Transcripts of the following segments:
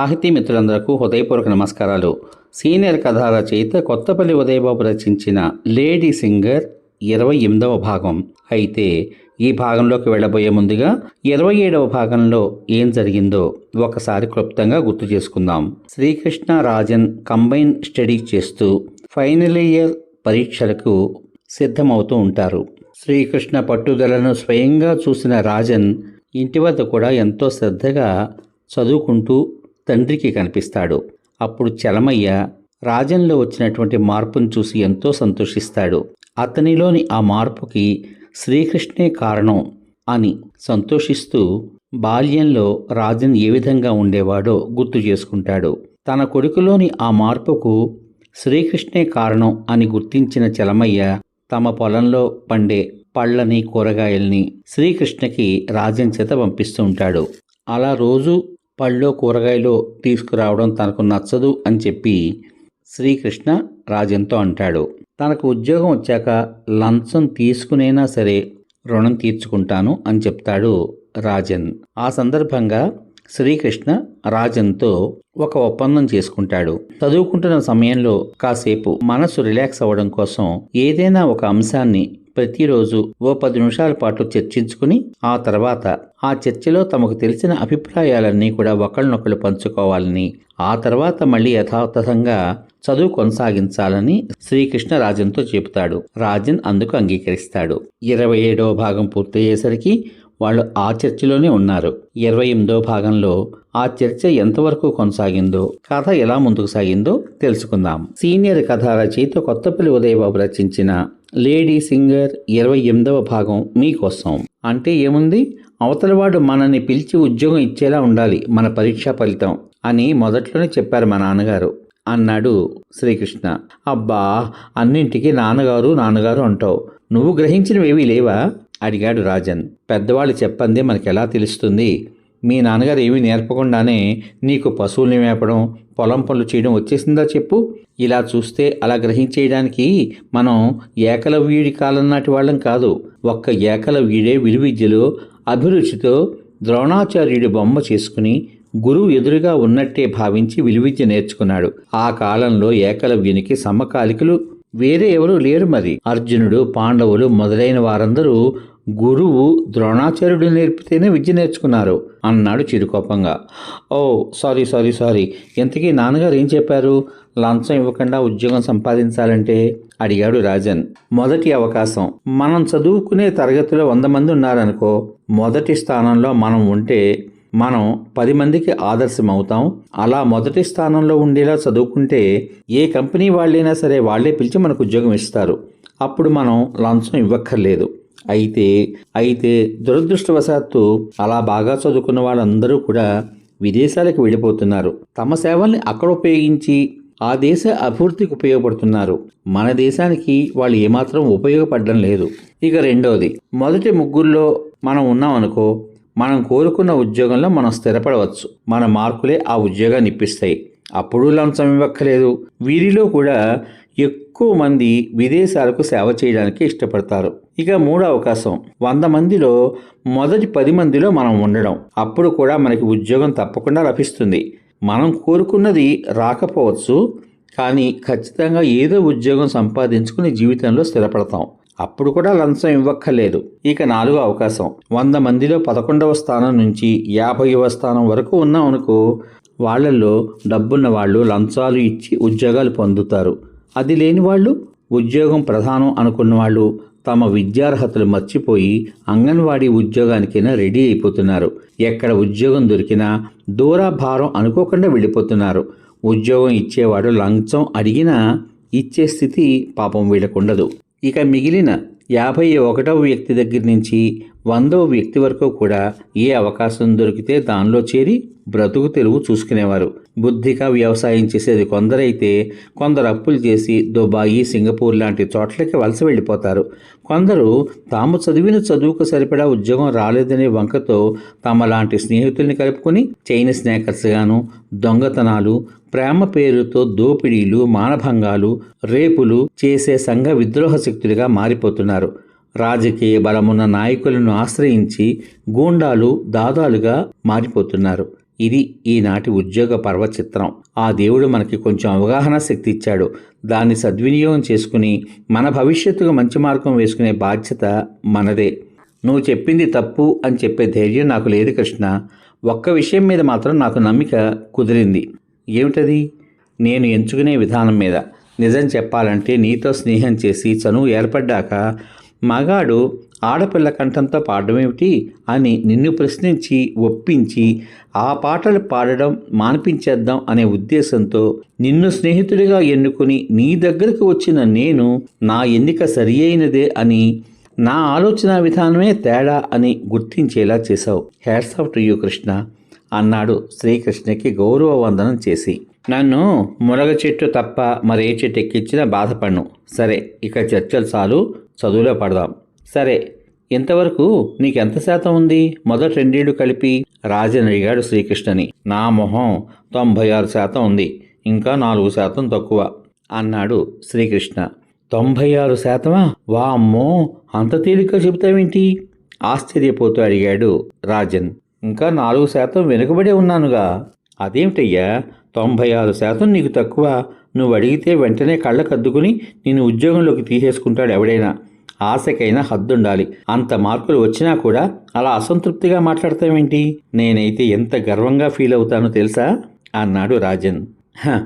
సాహితీ మిత్రులందరకు హృదయపూర్వక నమస్కారాలు. సీనియర్ కథా రచయిత కొత్తపల్లి ఉదయబాబు రచించిన లేడీ సింగర్ ఇరవై ఎనిమిదవ భాగం. అయితే ఈ భాగంలోకి వెళ్ళబోయే ముందుగా ఇరవై ఏడవ భాగంలో ఏం జరిగిందో ఒకసారి క్లుప్తంగా గుర్తు చేసుకుందాం. శ్రీకృష్ణ రాజన్ కంబైన్ స్టడీ చేస్తూ ఫైనల్ ఇయర్ పరీక్షలకు సిద్ధమవుతూ ఉంటారు. శ్రీకృష్ణ పట్టుదలను స్వయంగా చూసిన రాజన్ ఇంటి వద్ద కూడా ఎంతో శ్రద్ధగా చదువుకుంటూ తండ్రికి కనిపిస్తాడు. అప్పుడు చలమయ్య రాజన్లో వచ్చినటువంటి మార్పును చూసి ఎంతో సంతోషిస్తాడు. అతనిలోని ఆ మార్పుకి శ్రీకృష్ణే కారణం అని సంతోషిస్తూ బాల్యంలో రాజన్ ఏ విధంగా ఉండేవాడో గుర్తు చేసుకుంటాడు. తన కొడుకులోని ఆ మార్పుకు శ్రీకృష్ణే కారణం అని గుర్తించిన చలమయ్య తమ పొలంలో పండే పళ్ళని కూరగాయల్ని శ్రీకృష్ణకి రాజన్ చేత పంపిస్తూ ఉంటాడు అలా రోజు పళ్ళు కూరగాయలు తీసుకురావడం తనకు నచ్చదు అని చెప్పి శ్రీకృష్ణ రాజన్తో అంటాడు. తనకు ఉద్యోగం వచ్చాక లంచం తీసుకునైనా సరే రుణం తీర్చుకుంటాను అని చెప్తాడు రాజన్. ఆ సందర్భంగా శ్రీకృష్ణ రాజన్తో ఒక ఒప్పందం చేసుకుంటాడు. చదువుకుంటున్న సమయంలో కాసేపు మనసు రిలాక్స్ అవ్వడం కోసం ఏదైనా ఒక అంశాన్ని ప్రతిరోజు ఓ పది నిమిషాల పాటు చర్చించుకుని ఆ తర్వాత ఆ చర్చలో తమకు తెలిసిన అభిప్రాయాలన్నీ కూడా ఒకళ్ళనొకళ్ళు పంచుకోవాలని ఆ తర్వాత మళ్ళీ యథాతథంగా చదువు కొనసాగించాలని శ్రీకృష్ణ రాజన్తో చెబుతాడు. రాజన్ అందుకు అంగీకరిస్తాడు. ఇరవై ఏడవ భాగం పూర్తయ్యేసరికి వాళ్ళు ఆ చర్చలోనే ఉన్నారు. ఇరవై ఎనిమిదో భాగంలో ఆ చర్చ ఎంతవరకు కొనసాగిందో కథ ఎలా ముందుకు సాగిందో తెలుసుకుందాం. సీనియర్ కథ రచయిత కొత్తపల్లి ఉదయబాబు రచించిన లేడీ సింగర్ ఇరవై ఎనిమిదవ భాగం మీకోసం. అంటే ఏముంది? అవతలవాడు మనల్ని పిలిచి ఉద్యోగం ఇచ్చేలా ఉండాలి మన పరీక్షా ఫలితం అని మొదట్లోనే చెప్పారు మా నాన్నగారు. అన్నాడు శ్రీకృష్ణ. అబ్బా అన్నింటికి నాన్నగారు నాన్నగారు అంటావు. నువ్వు గ్రహించినవేవీ లేవా? అడిగాడు రాజన్. పెద్దవాళ్ళు చెప్పంది మనకెలా తెలుస్తుంది? మీ నాన్నగారు ఏమీ నేర్పకుండానే నీకు పశువుల్ని మేపడం పొలం పనులు చేయడం వచ్చేసిందా చెప్పు? ఇలా చూస్తే అలా గ్రహించేయడానికి మనం ఏకలవ్యుడి కాలం నాటి వాళ్ళం కాదు. ఒక్క ఏకలవ్యుడే విలువిద్యలో అభిరుచితో ద్రోణాచార్యుడి బొమ్మ చేసుకుని గురువు ఎదురుగా ఉన్నట్టే భావించి విలువిద్య నేర్చుకున్నాడు. ఆ కాలంలో ఏకలవ్యునికి సమకాలికులు వేరే ఎవరూ లేరు మరి. అర్జునుడు పాండవులు మొదలైన వారందరూ గురువు ద్రోణాచార్యుడు నేర్పితేనే విద్య నేర్చుకున్నారు అన్నాడు చిరుకోపంగా. Oh sorry sorry sorry. ఇంతకీ నాన్నగారు ఏం చెప్పారు? లంచం ఇవ్వకుండా ఉద్యోగం సంపాదించాలంటే? అడిగాడు రాజన్. మొదటి అవకాశం. మనం చదువుకునే తరగతిలో వంద మంది ఉన్నారనుకో మొదటి స్థానంలో మనం ఉంటే మనం పది మందికి ఆదర్శం అవుతాం అలా మొదటి స్థానంలో ఉండేలా చదువుకుంటే ఏ కంపెనీ వాళ్ళైనా సరే వాళ్ళే పిలిచి మనకు ఉద్యోగం ఇస్తారు. అప్పుడు మనం లంచం ఇవ్వక్కర్లేదు. అయితే అయితే దురదృష్టవశాత్తు అలా బాగా చదువుకున్న వాళ్ళందరూ కూడా విదేశాలకు వెళ్ళిపోతున్నారు. తమ సేవల్ని అక్కడ ఉపయోగించి ఆ దేశ అభివృద్ధికి ఉపయోగపడుతున్నారు. మన దేశానికి వాళ్ళు ఏమాత్రం ఉపయోగపడడం లేదు. ఇక రెండవది మొదటి ముగ్గురులో మనం ఉన్నాం అనుకో మనం కోరుకున్న ఉద్యోగంలో మనం స్థిరపడవచ్చు. మన మార్కులే ఆ ఉద్యోగాన్ని ఇప్పిస్తాయి. అప్పుడు లంచం ఇవ్వక్కలేదు వీరిలో కూడా ఎక్కువ మంది విదేశాలకు సేవ చేయడానికి ఇష్టపడతారు. ఇక మూడో అవకాశం. వంద మందిలో మొదటి పది మందిలో మనం ఉండడం. అప్పుడు కూడా మనకి ఉద్యోగం తప్పకుండా లభిస్తుంది. మనం కోరుకున్నది రాకపోవచ్చు కానీ ఖచ్చితంగా ఏదో ఉద్యోగం సంపాదించుకుని జీవితంలో స్థిరపడతాం. అప్పుడు కూడా లంచం ఇవ్వక్కర్లేదు. ఇక నాలుగో అవకాశం. వంద మందిలో పదకొండవ స్థానం నుంచి యాభైవ స్థానం వరకు ఉన్నాం అనుకో వాళ్ళల్లో డబ్బున్న వాళ్ళు లంచాలు ఇచ్చి ఉద్యోగాలు పొందుతారు. అది లేని వాళ్ళు ఉద్యోగం ప్రధానం అనుకున్న వాళ్ళు తమ విద్యార్హతలు మర్చిపోయి అంగన్వాడీ ఉద్యోగానికైనా రెడీ అయిపోతున్నారు. ఎక్కడ ఉద్యోగం దొరికినా దూరాభారం అనుకోకుండా వెళ్ళిపోతున్నారు. ఉద్యోగం ఇచ్చేవాడు లంచం అడిగినా ఇచ్చే స్థితి పాపం వీళ్ళకుండదు. ఇక మిగిలిన యాభై ఒకటవ వ్యక్తి దగ్గర నుంచి వందవ వ్యక్తి వరకు కూడా ఏ అవకాశం దొరికితే దానిలో చేరి బ్రతుకు తెరువు చూసుకునేవారు. బుద్ధిగా వ్యవసాయం చేసేది కొందరైతే కొందరు అప్పులు చేసి దుబాయి సింగపూర్ లాంటి చోట్లకి వలస వెళ్ళిపోతారు. కొందరు తాము చదివిన చదువుకు సరిపడా ఉద్యోగం రాలేదనే వంకతో తమ లాంటి స్నేహితుల్ని కలుపుకొని చైన్ స్నాకర్స్ గాను దొంగతనాలు ప్రేమ పేరుతో దోపిడీలు మానభంగాలు రేపులు చేసే సంఘ విద్రోహ శక్తులుగా మారిపోతున్నారు. రాజకీయ బలమున్న నాయకులను ఆశ్రయించి గూండాలు దాదాలుగా మారిపోతున్నారు. ఇది ఈనాటి ఉద్యోగ పర్వ చిత్రం ఆ దేవుడు మనకి కొంచెం అవగాహన శక్తి ఇచ్చాడు. దాన్ని సద్వినియోగం చేసుకుని మన భవిష్యత్తుకు మంచి మార్గం వేసుకునే బాధ్యత మనదే. నువ్వు చెప్పింది తప్పు అని చెప్పే ధైర్యం నాకు లేదు కృష్ణ. ఒక్క విషయం మీద మాత్రం నాకు నమ్మిక కుదిరింది. ఏమిటది? నేను ఎంచుకునే విధానం మీద. నిజం చెప్పాలంటే నీతో స్నేహం చేసి చనువు ఏర్పడ్డాక మగాడు ఆడపిల్ల కంఠంతో పాడడమేమిటి అని నిన్ను ప్రశ్నించి ఒప్పించి ఆ పాటలు పాడడం మానిపించేద్దాం అనే ఉద్దేశంతో నిన్ను స్నేహితుడిగా ఎన్నుకుని నీ దగ్గరకు వచ్చిన నేను నా ఎన్నిక సరి అయినదే అని నా ఆలోచన విధానమే తేడా అని గుర్తించేలా చేశావు. Hats off to you Krishna. అన్నాడు శ్రీకృష్ణకి గౌరవ వందనం చేసి. నన్ను మునగ చెట్టు తప్ప మరే చెట్టు ఎక్కించినా బాధపడ్ను. సరే ఇక చర్చలు చాలు చదువులో పడదాం. సరే ఇంతవరకు నీకెంత శాతం ఉంది? మొదటి రెండేళ్ళు కలిపి రాజన్ అడిగాడు శ్రీకృష్ణని. నా మొహం తొంభై ఆరు శాతం ఉంది. ఇంకా నాలుగు శాతం తక్కువ అన్నాడు శ్రీకృష్ణ. తొంభై ఆరు శాతమా? వామ్మో అంత తేలిక చెబుతావేంటి? ఆశ్చర్యపోతూ అడిగాడు రాజన్ ఇంకా నాలుగు శాతం వెనుకబడే ఉన్నానుగా. అదేమిటయ్యా? తొంభై ఆరు శాతం నీకు తక్కువ. నువ్వు అడిగితే వెంటనే కళ్ళకద్దుకుని నేను ఉద్యోగంలోకి తీసేసుకుంటాడు ఎవడైనా. ఆశకైనా హద్దుండాలి. అంత మార్కులు వచ్చినా కూడా అలా అసంతృప్తిగా మాట్లాడతామేంటి నేనైతే ఎంత గర్వంగా ఫీల్ అవుతానో తెలుసా? అన్నాడు రాజన్. "హ,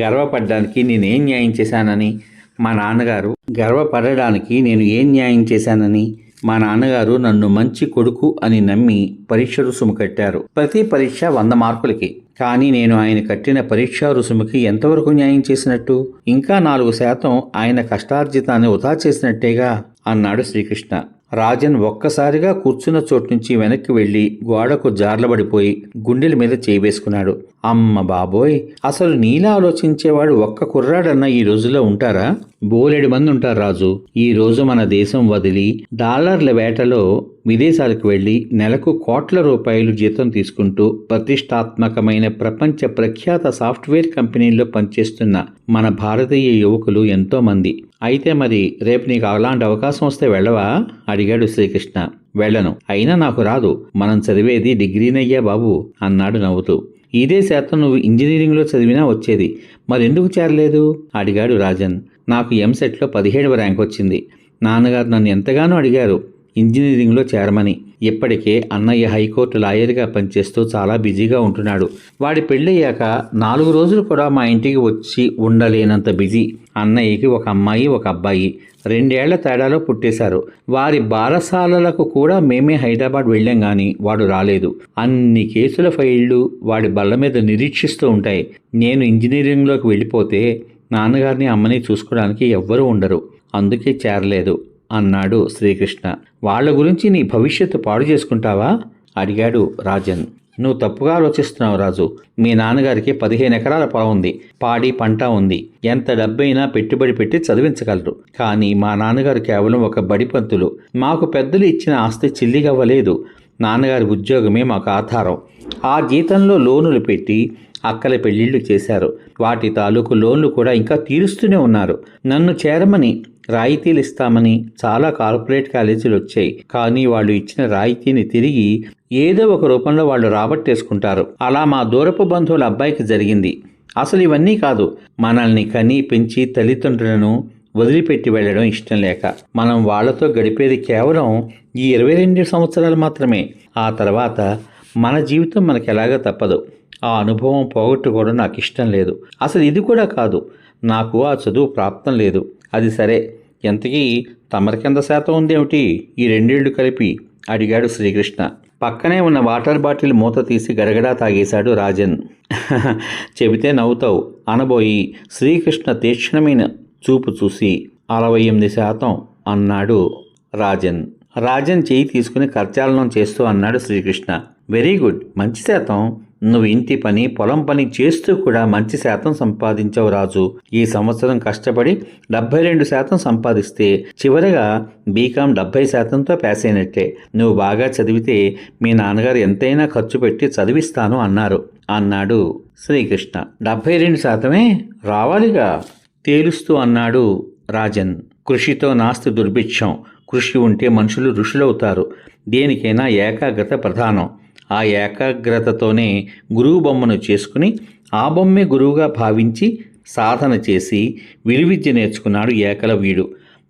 గర్వపడ్డానికి నేనేం న్యాయం చేశానని? మా నాన్నగారు గర్వపడడానికి నేను ఏం న్యాయం చేశానని? మా నాన్నగారు నన్ను మంచి కొడుకు అని నమ్మి పరీక్ష రుసుము కట్టారు. ప్రతి పరీక్ష వంద మార్కులకి. కానీ నేను ఆయన కట్టిన పరీక్షా రుసుముకి ఎంతవరకు న్యాయం చేసినట్టు? ఇంకా నాలుగు శాతం ఆయన కష్టార్జితాన్ని వృధా చేసినట్టేగా? అన్నాడు శ్రీకృష్ణ. రాజన్ ఒక్కసారిగా కూర్చున్న చోటు నుంచి వెనక్కి వెళ్ళి గోడకు జార్లబడిపోయి గుండెల మీద చేయి వేసుకున్నాడు. అమ్మ బాబోయ్! అసలు నీలా ఆలోచించేవాడు ఒక్క కుర్రాడన్నా ఈ రోజుల్లో ఉంటారా? బోలెడు మంది ఉంటారు రాజు. ఈ రోజు మన దేశం వదిలి డాలర్ల వేటలో విదేశాలకు వెళ్ళి నెలకు కోట్ల రూపాయలు జీతం తీసుకుంటూ ప్రతిష్టాత్మకమైన ప్రపంచ ప్రఖ్యాత సాఫ్ట్వేర్ కంపెనీల్లో పనిచేస్తున్న మన భారతీయ యువకులు ఎంతో మంది అయితే మరి రేపు నీకు అలాంటి అవకాశం వస్తే వెళ్ళవా? అడిగాడు శ్రీకృష్ణ. వెళ్ళను. అయినా నాకు రాదు. మనం చదివేది డిగ్రీనయ్యా బాబు అన్నాడు నవ్వుతూ. ఇదే శాతం నువ్వు ఇంజనీరింగ్లో చదివినా వచ్చేది. మరెందుకు చేరలేదు? అడిగాడు రాజన్. నాకు ఎంసెట్లో పదిహేడవ ర్యాంక్ వచ్చింది. నాన్నగారు నన్ను ఎంతగానో అడిగారు. ఇంజనీరింగ్లో చేరమని. ఇప్పటికే అన్నయ్య హైకోర్టు లాయర్గా పనిచేస్తూ చాలా బిజీగా ఉంటున్నాడు. వాడి పెళ్ళయ్యాక నాలుగు రోజులు కూడా మా ఇంటికి వచ్చి ఉండలేనంత బిజీ. అన్నయ్యకి ఒక అమ్మాయి ఒక అబ్బాయి. రెండేళ్ళ తేడాలో పుట్టేశారు. వారి బారసాలలకు కూడా మేమే హైదరాబాద్ వెళ్ళాం కానీ వాడు రాలేదు. అన్ని కేసుల ఫైళ్ళు వాడి బల్ల మీద నిరీక్షిస్తూ ఉంటాయి. నేను ఇంజనీరింగ్లోకి వెళ్ళిపోతే నాన్నగారిని అమ్మని చూసుకోవడానికి ఎవ్వరూ ఉండరు. అందుకే చేరలేదు అన్నాడు శ్రీకృష్ణ. వాళ్ళ గురించి నీ భవిష్యత్తు పాడు చేసుకుంటావా? అడిగాడు రాజన్. నువ్వు తప్పుగా ఆలోచిస్తున్నావు రాజు. మీ నాన్నగారికి పదిహేను ఎకరాల పొలం ఉంది. పాడి పంట ఉంది. ఎంత డబ్బైనా పెట్టుబడి పెట్టి చదివించగలరు. కానీ మా నాన్నగారు కేవలం ఒక బడిపంతులు మాకు పెద్దలు ఇచ్చిన ఆస్తి చిల్లిగవ్వలేదు. నాన్నగారి ఉద్యోగమే మాకు ఆధారం. ఆ జీతంలో లోనులు పెట్టి అక్కల పెళ్ళిళ్ళు చేశారు. వాటి తాలూకు లోన్లు కూడా ఇంకా తీరుస్తూనే ఉన్నారు. నన్ను చేరమని రాయితీలు ఇస్తామని చాలా కార్పొరేట్ కాలేజీలు వచ్చాయి. కానీ వాళ్ళు ఇచ్చిన రాయితీని తిరిగి ఏదో ఒక రూపంలో వాళ్ళు రాబట్టేసుకుంటారు. అలా మా దూరపు బంధువుల అబ్బాయికి జరిగింది. అసలు ఇవన్నీ కాదు. మనల్ని కని పెంచి తల్లిదండ్రులను వదిలిపెట్టి వెళ్ళడం ఇష్టం లేక. మనం వాళ్ళతో గడిపేది కేవలం ఈ ఇరవై రెండు సంవత్సరాలు మాత్రమే. ఆ తర్వాత మన జీవితం మనకు ఎలాగ తప్పదు. ఆ అనుభవం పోగొట్టుకోవడం నాకు ఇష్టం లేదు. అసలు ఇది కూడా కాదు. నాకు ఆ చదువు ప్రాప్తం లేదు. అది సరే. ఎంతకీ తమరికెంత శాతం ఉందేమిటి? ఈ రెండేళ్ళు కలిపి అడిగాడు శ్రీకృష్ణ. పక్కనే ఉన్న వాటర్ బాటిల్ మూత తీసి గడగడా తాగేశాడు రాజన్. చెబితే నవ్వుతావు. అనబోయి శ్రీకృష్ణ తీక్షణమైన చూపు చూసి అరవై ఎనిమిది శాతం అన్నాడు రాజన్. రాజన్ చేయి తీసుకుని కర్చాలనం చేస్తూ అన్నాడు శ్రీకృష్ణ. Very good. మంచి శాతం. నువ్వు ఇంటి పని పొలం పని చేస్తూ కూడా మంచి శాతం సంపాదించావు రాజు. ఈ సంవత్సరం కష్టపడి డెబ్బై రెండు శాతం సంపాదిస్తే చివరగా బీకాం డెబ్బై శాతంతో పాస్ అయినట్టే. నువ్వు బాగా చదివితే మీ నాన్నగారు ఎంతైనా ఖర్చు పెట్టి చదివిస్తాను అన్నారు. అన్నాడు శ్రీకృష్ణ. డెబ్బై రెండు శాతమే? రావాలిగా? తేలుస్తూ అన్నాడు రాజన్. కృషితో నాస్తి దుర్భిక్షం. కృషి ఉంటే మనుషులు ఋషులవుతారు. దేనికైనా ఏకాగ్రత ప్రధానం. ఆ ఏకాగ్రతతోనే గురువు బొమ్మను చేసుకుని ఆ బొమ్మే గురువుగా భావించి సాధన చేసి విలువిద్య నేర్చుకున్నాడు ఏకలవ్యుడు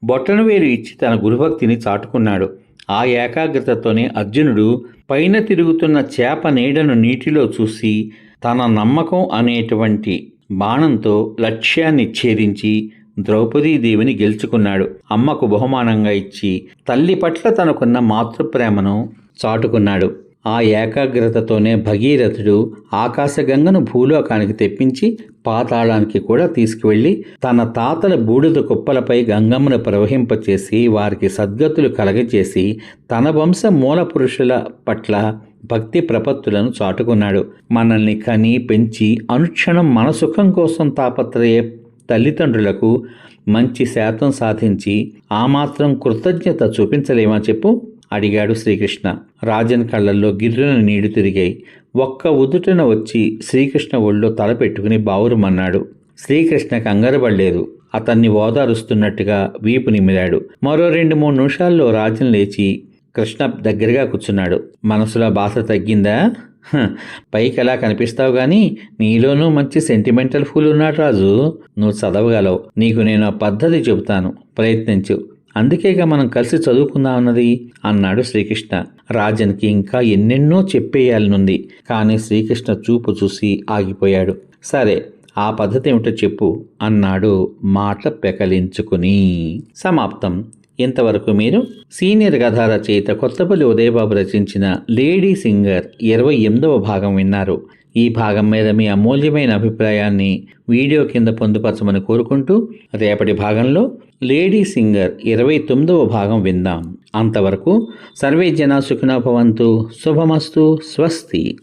బొట్టనవేలు ఇచ్చి తన గురుభక్తిని చాటుకున్నాడు. ఆ ఏకాగ్రతతోనే అర్జునుడు పైన తిరుగుతున్న చేప నీడను నీటిలో చూసి తన నమ్మకం అనేటువంటి బాణంతో లక్ష్యాన్ని ఛేదించి ద్రౌపదీదేవిని గెలుచుకున్నాడు. అమ్మకు బహుమానంగా ఇచ్చి తల్లి పట్ల తనకున్న మాతృప్రేమను చాటుకున్నాడు. ఆ ఏకాగ్రతతోనే భగీరథుడు ఆకాశగంగను భూలోకానికి తెప్పించి పాతాళానికి కూడా తీసుకువెళ్ళి తన తాతల బూడిద కుప్పలపై గంగమ్మను ప్రవహింపచేసి వారికి సద్గతులు కలగచేసి తన వంశ మూల పురుషుల పట్ల భక్తి ప్రపత్తులను చాటుకున్నాడు. మనల్ని కని పెంచి అనుక్షణం మన సుఖం కోసం తాపత్రయే తల్లిదండ్రులకు మంచి శాతం సాధించి ఆ మాత్రం కృతజ్ఞత చూపించలేమా చెప్పు. అడిగాడు శ్రీకృష్ణ. రాజన్ కళ్ళల్లో గిర్రున నీడు తిరిగాయి. ఒక్క ఉదుటన వచ్చి శ్రీకృష్ణ ఒళ్ళో తల పెట్టుకుని బావురుమన్నాడు శ్రీకృష్ణ కంగారపడలేదు. అతన్ని ఓదారుస్తున్నట్టుగా వీపు నిమిరాడు మరో రెండు మూడు నిమిషాల్లో రాజన్ లేచి కృష్ణ దగ్గరగా కూర్చున్నాడు. మనసులో బాధ తగ్గిందా? పైకి ఎలా కనిపిస్తావు గాని? నీలోనూ మంచి సెంటిమెంటల్ ఫూల్ ఉన్నాడు రాజు. నువ్వు చదవగలవు. నీకు నేను ఆ పద్ధతి చెబుతాను. ప్రయత్నించు. అందుకేగా మనం కలిసి చదువుకుందాం అన్నది అన్నాడు శ్రీకృష్ణ. రాజన్కి ఇంకా ఎన్నెన్నో చెప్పేయాలనుంది కానీ శ్రీకృష్ణ చూపు చూసి ఆగిపోయాడు. సరే ఆ పద్ధతి ఏమిటో చెప్పు అన్నాడు మాట పెకలించుకుని. సమాప్తం. ఇంతవరకు మీరు సీనియర్ కథా రచయిత కొత్తపల్లి ఉదయబాబు రచించిన లేడీ సింగర్ ఇరవై ఎనిమిదవ భాగం విన్నారు. ఈ భాగం మీద మీ అమూల్యమైన అభిప్రాయాన్ని వీడియో కింద పొందుపరచమని కోరుకుంటూ రేపటి భాగంలో లేడీ సింగర్ ఇరవై తొమ్మిదవ భాగం విందాం. అంతవరకు సర్వే జనా సుఖినోభవంతు శుభమస్తు స్వస్తి.